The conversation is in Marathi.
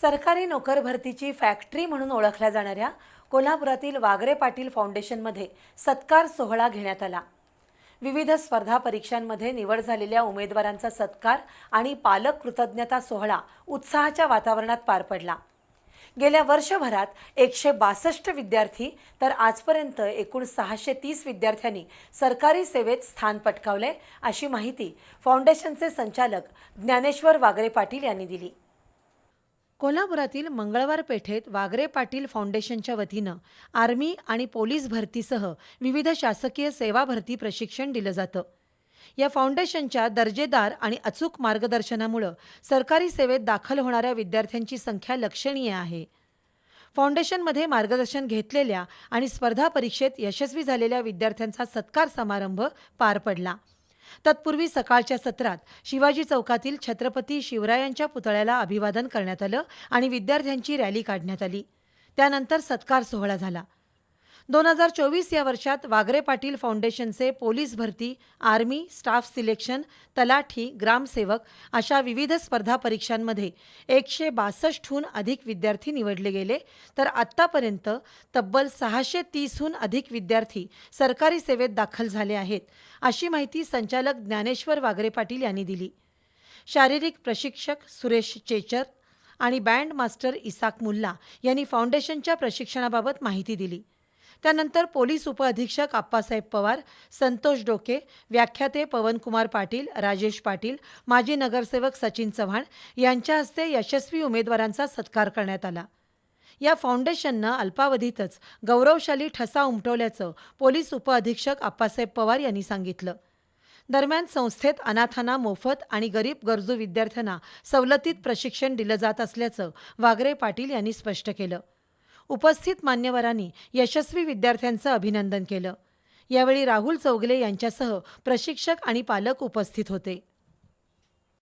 सरकारी नोकर भरतीची फॅक्टरी म्हणून ओळखल्या जाणाऱ्या कोल्हापुरातील वागरे पाटील फाउंडेशनमध्ये सत्कार सोहळा घेण्यात आला. विविध स्पर्धा परीक्षांमध्ये निवड झालेल्या उमेदवारांचा सत्कार आणि पालक कृतज्ञता सोहळा उत्साहाच्या वातावरणात पार पडला. गेल्या वर्षभरात एकशे बासष्ट विद्यार्थी तर आजपर्यंत एकूण सहाशे तीस विद्यार्थ्यांनी सरकारी सेवेत स्थान पटकावले अशी माहिती फाउंडेशनचे संचालक ज्ञानेश्वर वागरे पाटील यांनी दिली. कोल्हापुरातील मंगळवार पेठेत वागरे पाटील फाउंडेशनच्या वतीनं आर्मी आणि पोलीस भरतीसह विविध शासकीय सेवा भरती प्रशिक्षण दिलं जातं. या फाउंडेशनच्या दर्जेदार आणि अचूक मार्गदर्शनामुळं सरकारी सेवेत दाखल होणाऱ्या विद्यार्थ्यांची संख्या लक्षणीय आहे. फाउंडेशनमध्ये मार्गदर्शन घेतलेल्या आणि स्पर्धा परीक्षेत यशस्वी झालेल्या विद्यार्थ्यांचा सत्कार समारंभ पार पडला. तत्पूर्वी सकाळच्या सत्रात शिवाजी चौकातील छत्रपती शिवरायांच्या पुतळ्याला अभिवादन करण्यात आलं आणि विद्यार्थ्यांची रॅली काढण्यात आली. त्यानंतर सत्कार सोहळा झाला. दोन हजार चोवीस या वर्षात वागरे पाटील फाउंडेशनचे पोलीस भरती आर्मी स्टाफ सिलेक्शन तलाठी ग्रामसेवक अशा विविध स्पर्धा परीक्षांमध्ये एकशे बासष्टहून अधिक विद्यार्थी निवडले गेले. तर आत्तापर्यंत तब्बल सहाशे तीसहून अधिक विद्यार्थी सरकारी सेवेत दाखल झाले आहेत अशी माहिती संचालक ज्ञानेश्वर वागरे पाटील यांनी दिली. शारीरिक प्रशिक्षक सुरेश चेचर आणि बँड मास्टर इसाक मुल्ला यांनी फाउंडेशनच्या प्रशिक्षणाबाबत माहिती दिली. त्यानंतर पोलीस उपअधीक्षक आप्पासाहेब पवार संतोष डोके व्याख्याते पवनकुमार पाटील राजेश पाटील माजी नगरसेवक सचिन चव्हाण यांच्या हस्ते यशस्वी उमेदवारांचा सत्कार करण्यात आला. या फाउंडेशननं अल्पावधीतच गौरवशाली ठसा उमटवल्याचं पोलीस उपअधीक्षक आप्पासाहेब पवार यांनी सांगितलं. दरम्यान संस्थेत अनाथांना मोफत आणि गरीब गरजू विद्यार्थ्यांना सवलतीत प्रशिक्षण दिलं जात असल्याचं वागरे पाटील यांनी स्पष्ट केलं. उपस्थित मान्यवरांनी यशस्वी विद्यार्थ्यांचं अभिनंदन केलं. यावेळी राहुल चौगले यांच्यासह प्रशिक्षक आणि पालक उपस्थित होते.